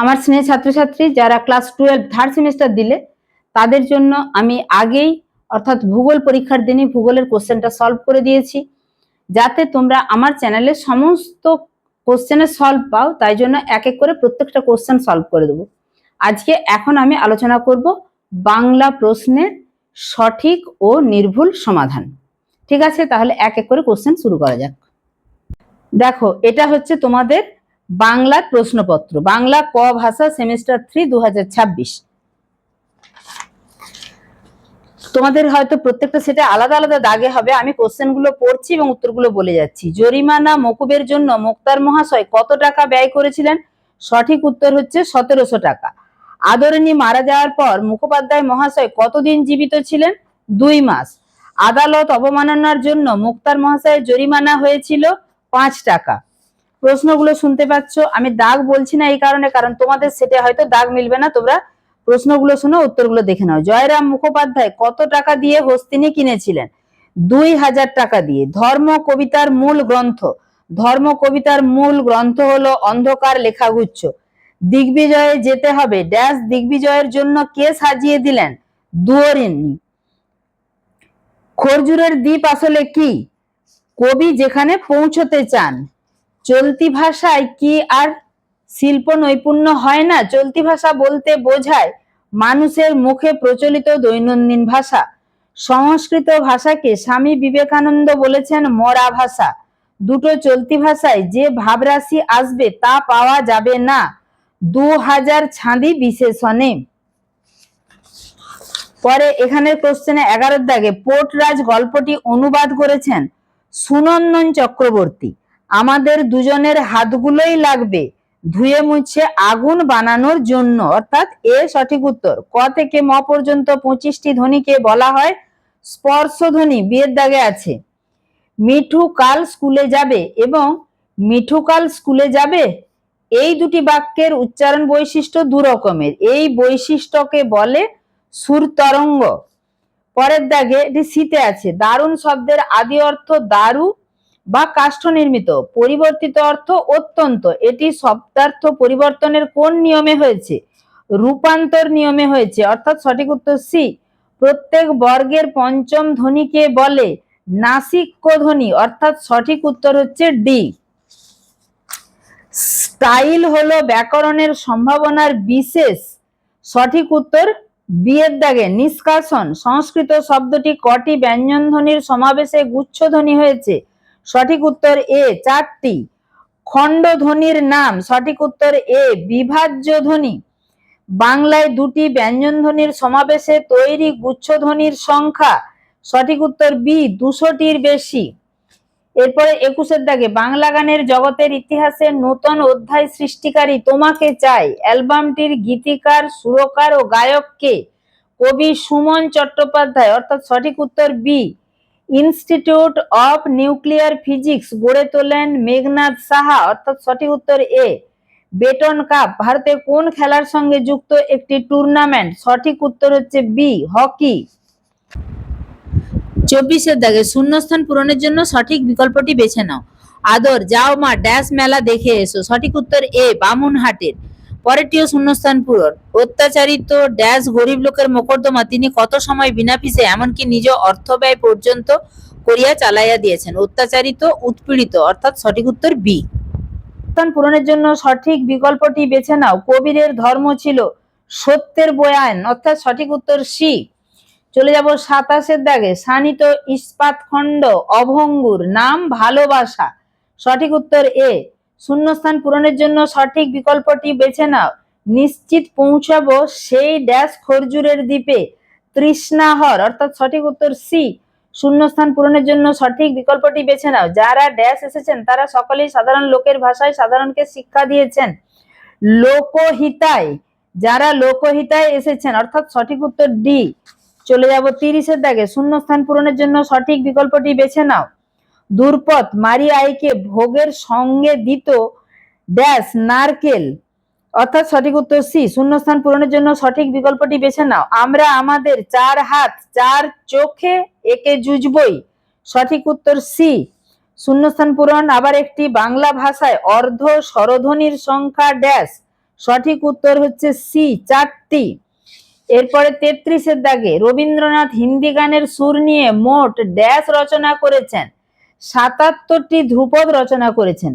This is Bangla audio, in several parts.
আমার স্নেহ ছাত্রছাত্রী যারা ক্লাস টুয়েলভ থার্ড সেমিস্টার দিলে, তাদের জন্য আমি আগেই, অর্থাৎ ভূগোল পরীক্ষার দিনই ভূগোলের কোশ্চেনটা সলভ করে দিয়েছি। যাতে তোমরা আমার চ্যানেলে সমস্ত কোশ্চেনের সলভ পাও, তাই জন্য এক এক করে প্রত্যেকটা কোশ্চেন সলভ করে দেবো। আজকে এখন আমি আলোচনা করব বাংলা প্রশ্নের সঠিক ও নির্ভুল সমাধান। ঠিক আছে? তাহলে এক এক করে কোশ্চেন শুরু করা যাক। দেখো, এটা হচ্ছে তোমাদের বাংলার প্রশ্নপত্র, বাংলা ক ভাষা সেমিস্টার থ্রি দু তোমাদের হয়তো প্রত্যেকটা সেটা আলাদা আলাদা দাগে হবে, আমি কোশ্চেনগুলো পড়ছি এবং উত্তরগুলো বলে যাচ্ছি। জরিমানা মকুবের জন্য মোক্তার মহাশয় কত টাকা ব্যয় করেছিলেন? সঠিক উত্তর হচ্ছে সতেরোশো টাকা। আদরণী মারা যাওয়ার পর মুখোপাধ্যায় মহাশয় কতদিন জীবিত ছিলেন? দুই মাস। আদালত অবমাননার জন্য মুক্তার মহাশয়ের জরিমানা হয়েছিল পাঁচ টাকা। প্রশ্নগুলো শুনতে পাচ্ছ। আমি দাগ বলছি না এই কারণে, কারণ তোমাদের সেটা হয়তো দাগ মিলবে না। তোমরা প্রশ্নগুলো শোনো, উত্তরগুলো দেখে নাও। জয়রাম মুখোপাধ্যায়, কত টাকা দিয়ে হস্তিনী কিনেছিলেন? দুই হাজার টাকা দিয়ে। ধর্ম কবিতার মূল গ্রন্থ। ধর্ম কবিতার মূল গ্রন্থ হলো অন্ধকার লেখাগুচ্ছ। দিগ্বিজয়ে যেতে হবে। ড্যাশ দিগ্বিজয়ের জন্য কে সাজিয়ে দিলেন? দুয়রিনী। খরজুরের দ্বীপ আসলে কি? কবি যেখানে পৌঁছতে চান। চলতি ভাষায় কি আর শিল্প নৈপুণ্য হয় না? চলতি ভাষা বলতে বোঝায় মানুষের মুখে প্রচলিত দৈনন্দিন ভাষা। সংস্কৃত ভাষাকে স্বামী বিবেকানন্দ বলেছেন মরা ভাষা। দুটো চলতি ভাষায় যে ভাবরাশি আসবে তা পাওয়া যাবে না। দু হাজার ছাঁদি বিশেষণে। পরে এখানের কোশ্চেনে এগারোর দাগে পোর্টরাজ গল্পটি অনুবাদ করেছেন সুনন্দন চক্রবর্তী। আমাদের দুজনের হাতগুলোই লাগবে। ধুয়ে মুছে আগুন বানানোর জন্য। অর্থাৎ এ সঠিক উত্তর। ক থেকে ম পর্যন্ত পঁচিশটি ধ্বনিকে বলা হয় স্পর্শ ধ্বনি বিয়ের দাগে আছে। মিঠু কাল স্কুলে যাবে এবং মিঠু কাল স্কুলে যাবে, এই দুটি বাক্যের উচ্চারণ বৈশিষ্ট্য দু রকমের। এই বৈশিষ্ট্যকে বলে সুর তরঙ্গ। পরের দাগে এটি শীতে আছে। দারুণ শব্দের আদি অর্থ দারু বা কাষ্ঠ নির্মিত, পরিবর্তিত অর্থ অত্যন্ত। এটি শব্দার্থ পরিবর্তনের কোন নিয়মে হয়েছে? রূপান্তর নিয়মে হয়েছে। অর্থাৎ সঠিক উত্তর সি প্রত্যেক বর্গের পঞ্চম ধ্বনিকে বলে? নাসিক্য ধ্বনি অর্থাৎ সঠিক উত্তর হচ্ছে ডি স্টাইল হলো ব্যাকরণের সম্ভাবনার বিশেষ। সঠিক উত্তর বিয়ের দাগে নিষ্কাশন। সংস্কৃত শব্দটি কটি ব্যঞ্জন ধ্বনির সমাবেশে গুচ্ছধ্বনি হয়েছে? সঠিক উত্তর এ চারটি। খণ্ড ধ্বনির নাম, সঠিক উত্তর এ বিভাজ্য ধ্বনি বাংলায় দুটি ব্যঞ্জন ধ্বনির সমাবেশে তৈরি গুচ্ছধ্বনির সংখ্যা, সঠিক উত্তর বি দুশোটির বেশি। এরপরে একুশের দাগে, বাংলা গানের জগতের ইতিহাসে নতুন অধ্যায় সৃষ্টিকারী তোমাকে চাই। অ্যালবামটির গীতিকার, সুরকার ও গায়ককে কবি সুমন চট্টোপাধ্যায়, অর্থাৎ সঠিক উত্তর B institute of nuclear physics গড়ে তোলেন মেঘনাথ সাহা, অর্থাৎ সঠিক উত্তর এ। বেটন কাপ ভারতে কোন খেলার সঙ্গে যুক্ত একটি টুর্নামেন্ট সঠিক উত্তর হচ্ছে বি হকি। চব্বিশের দাগে শূন্যস্থান পূরণের জন্য সঠিক বিকল্পটি বেছে নাও। আদর, যাও মা, ড্যাশ মেলা দেখে এসো। সঠিক উত্তর এ, বামুনহাটের। পরেরটিও শূন্যস্থান পূরণ। অত্যাচারিত ড্যাশ গরিব লোকের মোকদ্দমা তিনি কত সময় বিনা ফিসে এমনকি নিজ অর্থ ব্যয় পর্যন্ত করিয়া চালাইয়া দিয়েছেন? অত্যাচারিত, উৎপীড়িত, অর্থাৎ সঠিক উত্তর বি। পূরণের জন্য সঠিক বিকল্পটি বেছে নাও। কবিরের ধর্ম ছিল সত্যের বয়ান, অর্থাৎ সঠিক উত্তর সি। চলে যাব সাতাশের দাগে। শানিত ইস্পাত খণ্ড, অভঙ্গুর, নাম ভালোবাসা। সঠিক উত্তর এ। শূন্যস্থান পূরণের জন্য সঠিক বিকল্পটি বেছে নাও। নিশ্চিত পৌঁছাবো সেই ড্যাশ খরজুরের দ্বীপে। তৃষ্ণাহর অর্থাৎ সঠিক উত্তর সি। শূন্যস্থান পূরণের জন্য সঠিক বিকল্পটি বেছে নাও। যারা ড্যাশ এসেছেন, তারা সকলেই সাধারণ লোকের ভাষায় সাধারণকে শিক্ষা দিয়েছেন। লোকহিতায়, যারা লোকহিতায় এসেছেন, অর্থাৎ সঠিক উত্তর ডি। চলে যাব তিরিশের দাগে। শূন্যস্থান পূরণের জন্য সঠিক বিকল্পটি বেছে নাও। দুর্পথ মারি আইকে ভোগের সঙ্গে দিত ড্যাশ নারকেল। অর্থাৎ সঠিক উত্তর সি, শূন্যস্থান পূরণের জন্য সঠিক বিকল্পটি বেছে নাও। আমরা আমাদের চার হাত, চার চোখে একে জুজবই সঠিক উত্তর সি, শূন্যস্থান পূরণ, আবার একটি বাংলা ভাষায় অর্ধ স্বরধ্বনির সংখ্যা ড্যাশ। সঠিক উত্তর হচ্ছে সি, চারটি। এরপরে তেত্রিশের দাগে রবীন্দ্রনাথ হিন্দি গানের সুর নিয়ে মোট ড্যাশ রচনা করেছেন। সাতাত্তরটি ধ্রুপদ রচনা করেছেন।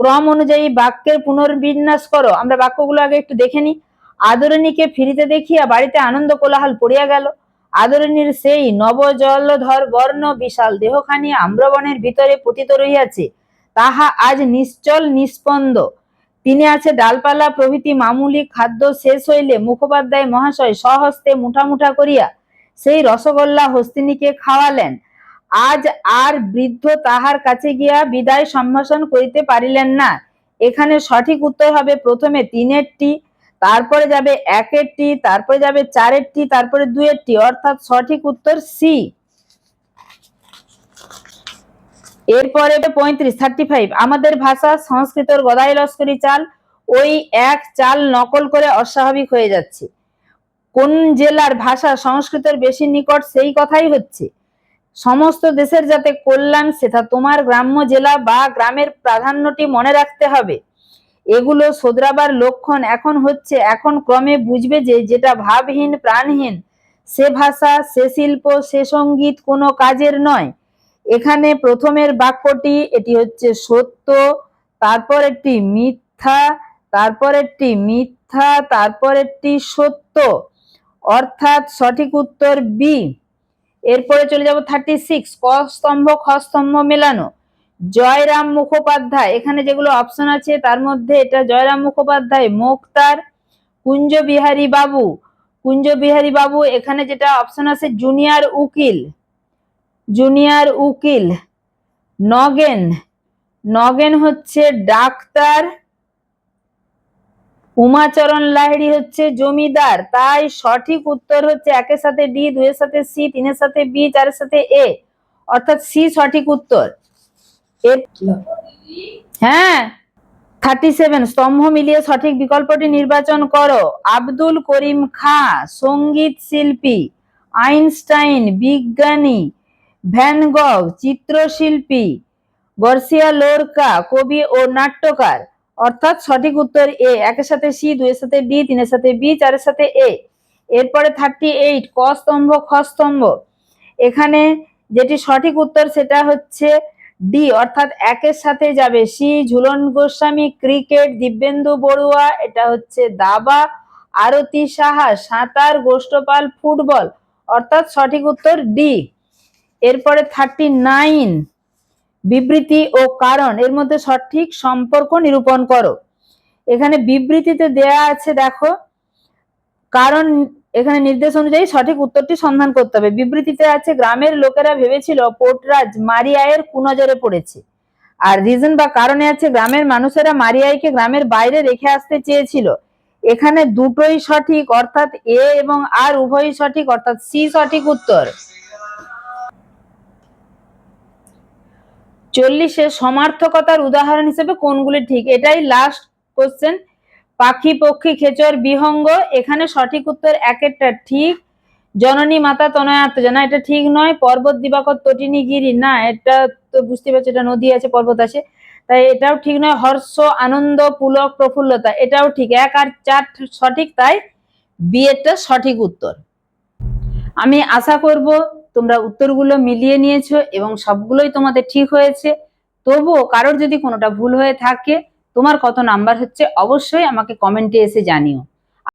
ক্রম অনুযায়ী বাক্যের পুনর্বিন্যাস করো। আমরা বাক্যগুলো আগে একটু দেখে নিই। আদরণীকে ফিরিতে দেখিয়া বাড়িতে আনন্দ কোলাহল পড়িয়া গেল। আদরণীর সেই নবজলধর বর্ণ বিশাল দেহখানি আম্রবনের ভিতরে পতিত রহিয়াছে। তাহা আজ নিশ্চল নিস্পন্দ তিনি আছে ডালপালা প্রভৃতি মামুলি খাদ্য শেষ হইলে মুখোপাধ্যায় মহাশয় স্বহস্তে মুঠা মুঠা করিয়া সেই রসগোল্লা হস্তিনীকে খাওয়ালেন। আজ আর বৃদ্ধ তাহার কাছে গিয়া বিদায় সম্ভাষণ করিতে পারিলেন না। এখানে সঠিক উত্তর হবে প্রথমে তিনেরটি, তারপরে যাবে একেরটি, তারপরে যাবে চারেরটি, তারপরে দুয়েরটি অর্থাৎ সঠিক উত্তর সি এরপরে পঁয়ত্রিশ থার্টি ফাইভ আমাদের ভাষা সংস্কৃতর গদাই লস্করি চাল, ওই এক চাল নকল করে অস্বাভাবিক হয়ে যাচ্ছে। কোন জেলার ভাষা সংস্কৃতের বেশি নিকট সেই কথাই হচ্ছে। সমস্ত দেশের যাতে কল্যাণ সেটা তোমার গ্রাম্য জেলা বা গ্রামের প্রাধান্যটি মনে রাখতে হবে। এগুলো শোধরাবার লক্ষণ এখন হচ্ছে, এখন ক্রমে বুঝবে যে যেটা ভাবহীন, প্রাণহীন, সে ভাষা, সে শিল্প, সে সংগীত কোনো কাজের নয়। এখানে প্রথমের বাক্যটি, এটি হচ্ছে সত্য, তারপর একটি মিথ্যা, তারপর একটি মিথ্যা, তারপর একটি সত্য, অর্থাৎ সঠিক উত্তর বি। এরপরে চলে যাব থার্টি সিক্স ক স্তম্ভ খ স্তম্ভ মেলানো। জয়রাম মুখোপাধ্যায়, এখানে যেগুলো অপশন আছে, তার মধ্যে এটা জয়রাম মুখোপাধ্যায়, মোক্তার কুঞ্জ বিহারী বাবু। কুঞ্জ বিহারী বাবু, এখানে যেটা অপশন আছে জুনিয়র উকিল। জুনিয়র উকিল। নগেন। নগেন হচ্ছে ডাক্তার উমাচরণ লাহিড়ী হচ্ছে জমিদার। তাই সঠিক উত্তর হচ্ছে একের সাথে ডি, দুইয়ের সাথে সি, তিনের সাথে বি, চারের সাথে এ। অর্থাৎ সি সঠিক উত্তর। হ্যাঁ। থার্টি সেভেন, স্তম্ভ মিলিয়ে সঠিক বিকল্পটি নির্বাচন করো। আব্দুল করিম খা, সংগীত শিল্পী, আইনস্টাইন, বিজ্ঞানী, ভ্যান গগ, চিত্রশিল্পী, গর্সিয়া লোরকা, কবি ও নাট্যকার। অর্থাৎ সঠিক উত্তর এ, একের সাথে সি, দুইয়ের সাথে ডি তিনের সাথে বি, চারের সাথে এ। এরপরে থার্টি এইট ক স্তম্ভ, খ স্তম্ভ। এখানে যেটি সঠিক উত্তর সেটা হচ্ছে ডি অর্থাৎ একের সাথে যাবে সি ঝুলন গোস্বামী, ক্রিকেট, দিব্যেন্দু বড়ুয়া, এটা হচ্ছে দাবা, আরতি সাহা, সাঁতার, গোষ্ঠপাল, ফুটবল। অর্থাৎ সঠিক উত্তর ডি এরপরে থার্টি নাইন বিবৃতি ও কারণ এর মধ্যে সঠিক সম্পর্ক নিরূপণ করো। এখানে বিবৃতিতে দেয়া আছে, দেখো, কারণ এখানে নির্দেশ অনুযায়ী সঠিক উত্তরটি সন্ধান করতে হবে। বিবৃতিতে আছে, গ্রামের লোকেরা ভেবেছিল পোর্টরাজ মারিয়ায়ের কুনজরে পড়েছে। আর রিজন বা কারণে আছে, গ্রামের মানুষেরা মারিয়াইকে গ্রামের বাইরে রেখে আসতে চেয়েছিল। এখানে দুটোই সঠিক, অর্থাৎ এ এবং আর উভয়ই সঠিক, অর্থাৎ সি সঠিক উত্তর। চল্লিশে সমার্থকতার উদাহরণ হিসেবে কোনগুলি ঠিক? এটাই লাস্ট কোশ্চেন পাখি, পক্ষী, খেচর, বিহঙ্গ, এখানে সঠিক উত্তর একেরটা ঠিক। জননী, মাতা, তনয় আত্মজনা এটা ঠিক নয়। পর্বত, দিবাকর, তটিনী, গিরি। না, এটা তো বুঝতে পারছ, এটা নদী আছে, পর্বত আছে। তাই এটাও ঠিক নয়। হর্ষ, আনন্দ, পুলক, প্রফুল্লতা, এটাও ঠিক। এক আর চার সঠিক, তাই বিয়েটা সঠিক উত্তর। আমি আশা করব তোমরা উত্তরগুলো মিলিয়ে নিয়েছো এবং সবগুলোই তোমাদের ঠিক হয়েছে। তবুও কারোর যদি কোনোটা ভুল হয়ে থাকে, তোমার কত নাম্বার হচ্ছে অবশ্যই আমাকে কমেন্টে এসে জানিও।